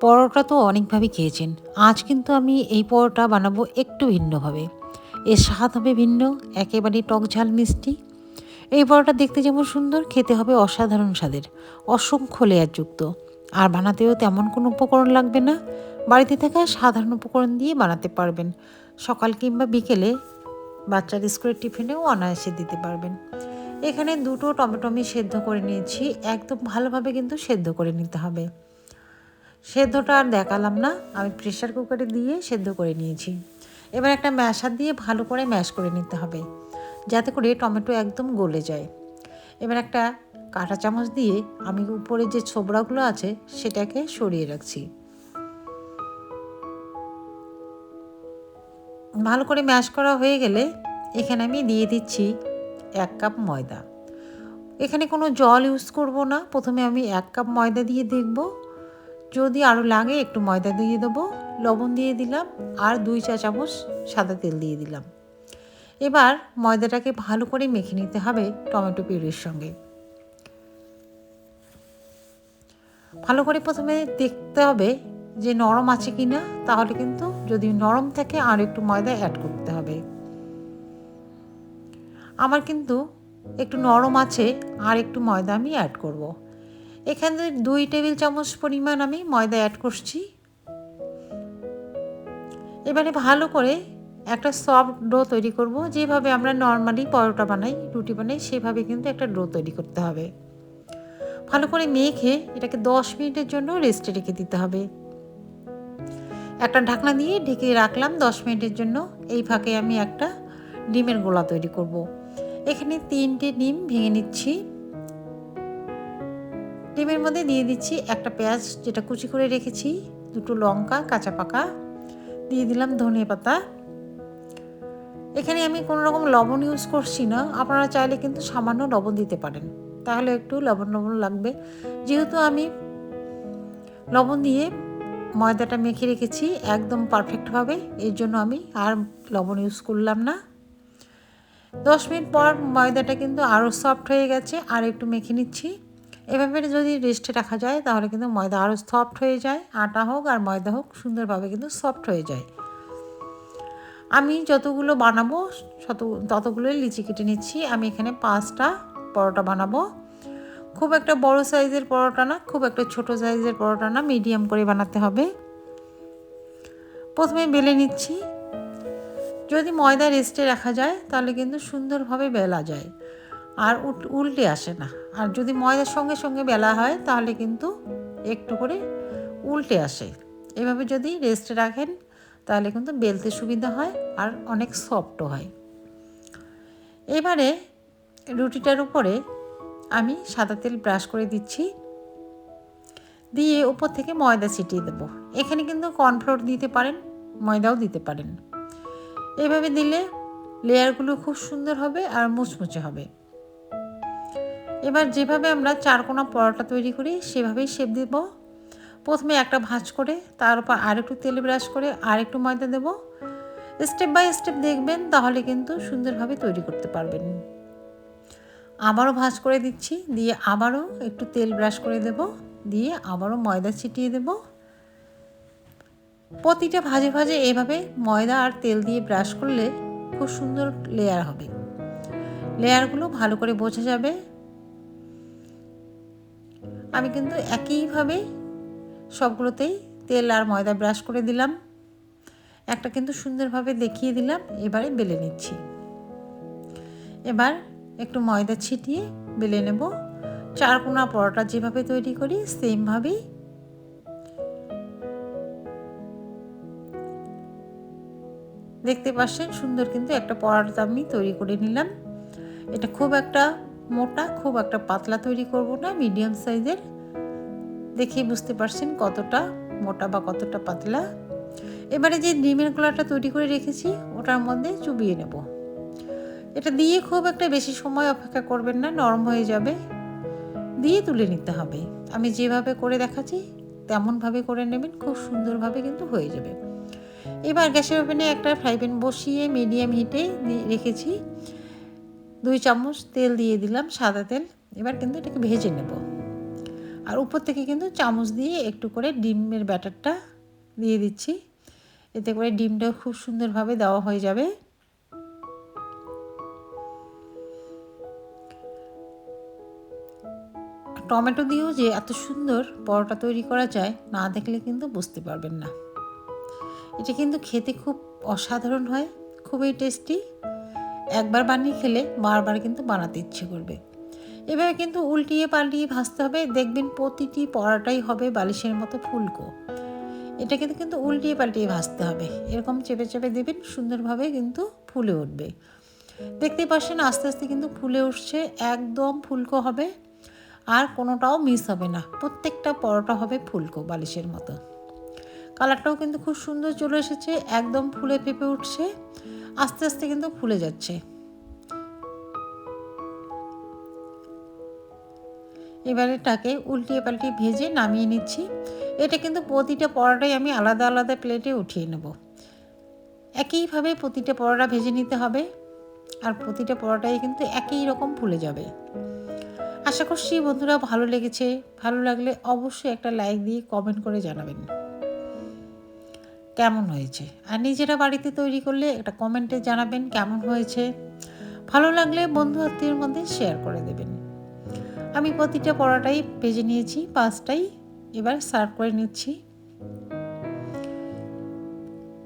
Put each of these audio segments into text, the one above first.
পরোটা তো অনেকভাবে খেয়েছেন। আজ কিন্তু আমি এই পরোটা বানাবো একটু ভিন্নভাবে। এর স্বাদ হবে ভিন্ন, একেবারে টক ঝাল মিষ্টি। এই পরোটা দেখতে যেমন সুন্দর, খেতে হবে অসাধারণ স্বাদের। অসংখ্য লেয়ারযুক্ত আর বানাতেও তেমন কোনো উপকরণ লাগবে না। বাড়িতে থাকা সাধারণ উপকরণ দিয়ে বানাতে পারবেন। সকাল কিংবা বিকেলে বাচ্চার স্কুলের টিফিনেও অনায়াসে দিতে পারবেন। এখানে দুটো টমেটো আমি সেদ্ধ করে নিয়েছি। একদম ভালোভাবে কিন্তু সেদ্ধ করে নিতে হবে। সেদ্ধটা আর দেখালাম না। আমি প্রেশার কুকারে দিয়ে সেদ্ধ করে নিয়েছি। এবার একটা ম্যাশার দিয়ে ভালো করে ম্যাশ করে নিতে হবে। যাতে করে টমেটো একদম গলে যায়। এবার একটা কাঁটা চামচ দিয়ে আমি উপরে যে ছোবড়াগুলো আছে, সেটাকে সরিয়ে রাখছি। ভালো করে ম্যাশ করা হয়ে গেলে এখানে আমি দিয়ে দিচ্ছি এক কাপ ময়দা। এখানে কোনো জল ইউজ করব না। প্রথমে আমি এক কাপ ময়দা দিয়ে দেখব। যদি আরও লাগে, একটু ময়দা দিয়ে দেবো, লবণ দিয়ে দিলাম, আর দুই চা চামচ সাদা তেল দিয়ে দিলাম। এবার ময়দাটাকে ভালো করে মেখে নিতে হবে টমেটো পিউরির সঙ্গে। ভালো করে প্রথমে দেখতে হবে যে নরম আছে কি না তাহলে কিন্তু যদি নরম থাকে, আর একটু ময়দা অ্যাড করতে হবে। আমার কিন্তু একটু নরম আছে, আর একটু ময়দা আমি অ্যাড করব। এখানে দুই টেবিল চামচ পরিমাণ আমি ময়দা অ্যাড করছি। এবারে ভালো করে একটা সফট ডো তৈরি করব, যেভাবে আমরা নর্মালি পরোটা বানাই, রুটি বানাই, সেভাবে কিন্তু একটা ডো তৈরি করতে হবে। ভালো করে মেখে এটাকে দশ মিনিটের জন্য রেস্টে রেখে দিতে হবে। একটা ঢাকনা দিয়ে ঢেকে রাখলাম দশ মিনিটের জন্য। এই ফাঁকে আমি একটা ডিমের গোলা তৈরি করব। এখানে তিনটে ডিম ভেঙে নিচ্ছি। ডিমের মধ্যে দিয়ে দিচ্ছি একটা পেঁয়াজ, যেটা কুচি করে রেখেছি, দুটো লঙ্কা, কাঁচা পাকা। দিয়ে দিলাম ধনে পাতা। এখানে আমি কোনো রকম লবণ ইউজ করছি না। আপনারা চাইলে কিন্তু সামান্য লবণ দিতে পারেন। তাহলে একটু লবণ লবণ লাগবে। যেহেতু আমি লবণ দিয়ে ময়দাটা মেখে রেখেছি একদম পারফেক্টভাবে এর জন্য আমি আর লবণ ইউজ করলাম না। দশ মিনিট পর ময়দাটা কিন্তু আরও সফট হয়ে গেছে, আর একটু মেখে নিচ্ছি। এভাবে যদি রেস্টে রাখা যায়, তাহলে কিন্তু ময়দা আরও সফট হয়ে যায়। আটা হোক আর ময়দা হোক সুন্দরভাবে কিন্তু সফট হয়ে যায়। আমি যতগুলো বানাবো তত ততগুলোই লিচি কেটে নিচ্ছি। আমি এখানে পাঁচটা পরোটা বানাবো। খুব একটা বড় সাইজের পরোটা না, খুব একটা ছোট সাইজের পরোটা না মিডিয়াম করে বানাতে হবে। প্রথমে বেলে নিচ্ছি। যদি ময়দা রেস্টে রাখা যায়, তাহলে কিন্তু সুন্দরভাবে বেলা যায়। আর উল্টে আসে না। আর যদি ময়দার সঙ্গে সঙ্গে বেলা হয়, তাহলে কিন্তু একটু করে উল্টে আসে। এভাবে যদি রেস্টে রাখেন, তাহলে কিন্তু বেলতে সুবিধা হয় আর অনেক সফটও হয়। এবারে রুটিটার উপরে আমি সাদা তেল ব্রাশ করে দিচ্ছি। দিয়ে উপর থেকে ময়দা ছিটিয়ে দেবো। এখানে কিন্তু কর্নফ্লোর দিতে পারেন, ময়দাও দিতে পারেন। এভাবে দিলে লেয়ারগুলো খুব সুন্দর হবে আর মুচমুচে হবে। এবার যেভাবে আমরা চারকোনা পরোটা তৈরি করি, সেভাবেই শেপ দেব। প্রথমে একটা ভাঁজ করে, তার উপর আর একটু তেল ব্রাশ করে আর একটু ময়দা দেবো। স্টেপ বাই স্টেপ দেখবেন, তাহলে কিন্তু সুন্দরভাবে তৈরি করতে পারবেন। আবারও ভাঁজ করে দিচ্ছি, দিয়ে আবারও একটু তেল ব্রাশ করে দেব, দিয়ে আবারও ময়দা ছিটিয়ে দেব। প্রতিটা ভাজে ভাজে এভাবে ময়দা আর তেল দিয়ে ব্রাশ করলে খুব সুন্দর লেয়ার হবে। লেয়ারগুলো ভালো করে বোঝা যাবে। আমি কিন্তু একইভাবে সবগুলোতেই তেল আর ময়দা ব্রাশ করে দিলাম। একটা কিন্তু সুন্দরভাবে দেখিয়ে দিলাম, এবারে বেলে নিচ্ছি। এবার একটু ময়দা ছিটিয়ে বেলে নেব। চারকোনা পরোটা যেভাবে তৈরি করি, সেমভাবেই দেখতে পাচ্ছেন সুন্দর কিন্তু একটা পরোটা আমি তৈরি করে নিলাম। এটা খুব একটা মোটা, খুব একটা পাতলা তৈরি করব না মিডিয়াম সাইজের দেখেই বুঝতে পারছেন কতটা মোটা বা কতটা পাতলা। এবারে যে ডিমের গোলাটা তৈরি করে রেখেছি, ওটার মধ্যে চুবিয়ে নেব। এটা দিয়ে খুব একটা বেশি সময় অপেক্ষা করবেন না, নরম হয়ে যাবে। দিয়ে তুলে নিতে হবে। আমি যেভাবে করে দেখাচ্ছি, তেমনভাবে করে নেবেন, খুব সুন্দরভাবে কিন্তু হয়ে যাবে। এবার গ্যাসের ওভেনে একটা ফ্রাই প্যান বসিয়ে মিডিয়াম হিটে রেখেছি। দুই চামচ তেল দিয়ে দিলাম সাদা তেল। এবার কিন্তু এটাকে ভেজে নেব। আর উপর থেকে কিন্তু চামচ দিয়ে একটু করে ডিমের ব্যাটারটা দিয়ে দিচ্ছি। এতে করে ডিমটাও খুব সুন্দরভাবে দেওয়া হয়ে যাবে। টমেটো দিয়েও যে এত সুন্দর পরোটা তৈরি করা যায়, না দেখলে কিন্তু বুঝতে পারবেন না। এটা কিন্তু খেতে খুব অসাধারণ হয়, খুবই টেস্টি। একবার বানিয়ে খেলে বারবার কিন্তু বানাতে ইচ্ছে করবে। এভাবে কিন্তু উল্টিয়ে পাল্টিয়ে ভাজতে হবে। দেখবেন প্রতিটি পরাটাই হবে বালিশের মতো ফুলকো। এটা কিন্তু কিন্তু উল্টিয়ে পাল্টিয়ে ভাজতে হবে। এরকম চেপে চেপে দেবেন, সুন্দরভাবে কিন্তু ফুলে উঠবে। দেখতে পাচ্ছেন আস্তে আস্তে কিন্তু ফুলে উঠছে, একদম ফুলকো হবে। আর কোনোটাও মিস হবে না। প্রত্যেকটা পরোটা হবে ফুলকো বালিশের মতো। কালারটাও কিন্তু খুব সুন্দর চলে এসেছে, একদম ফুলে ফেপে উঠছে। আস্তে আস্তে কিন্তু ফুলে যাচ্ছে। এবার এটাকে উল্টিয়ে পাল্টিয়ে ভেজে নামিয়ে নিচ্ছি। এটা কিন্তু প্রতিটা পরোটাই আমি আলাদা আলাদা প্লেটে উঠিয়ে নেব। একইভাবে প্রতিটা পরোটা ভেজে নিতে হবে আর প্রতিটা পরোটাই কিন্তু একই রকম ফুলে যাবে। আশা করছি বন্ধুরা ভালো লেগেছে। ভালো লাগলে অবশ্যই একটা লাইক দিয়ে কমেন্ট করে জানাবেন। কেমন হয়েছে? আর নিজেরা বাড়িতে তৈরি করলে একটা কমেন্টে জানাবেন কেমন হয়েছে। ভালো লাগলে বন্ধু আত্মীয়ের মধ্যে শেয়ার করে দেবেন। আমি প্রতিটা পরোটাই ভেজে নিয়েছি, পাঁচটাই এবার সার্ভ করে নিচ্ছি।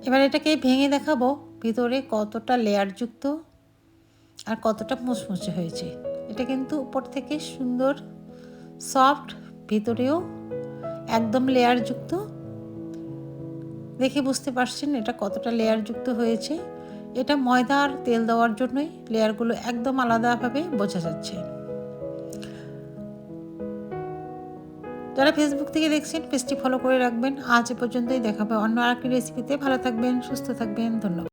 এবার এটাকে ভেঙে দেখাবো, ভিতরে কতটা লেয়ারযুক্ত আর কতটা মুচমুচে হয়েছে। এটা কিন্তু উপর থেকে সুন্দর সফট ভিতরেও একদম লেয়ারযুক্ত দেখে বুঝতে পারছেন এটা কতটা লেয়ারযুক্ত হয়েছে। এটা ময়দা আর তেল দেওয়ার জন্যই লেয়ারগুলো একদম আলাদাভাবে বোঝা যাচ্ছে। যারা ফেসবুক থেকে দেখছেন পেজটি ফলো করে রাখবেন। আজ এ পর্যন্তই দেখাবে অন্য আরেকটি রেসিপিতে ভালো থাকবেন, সুস্থ থাকবেন, ধন্যবাদ।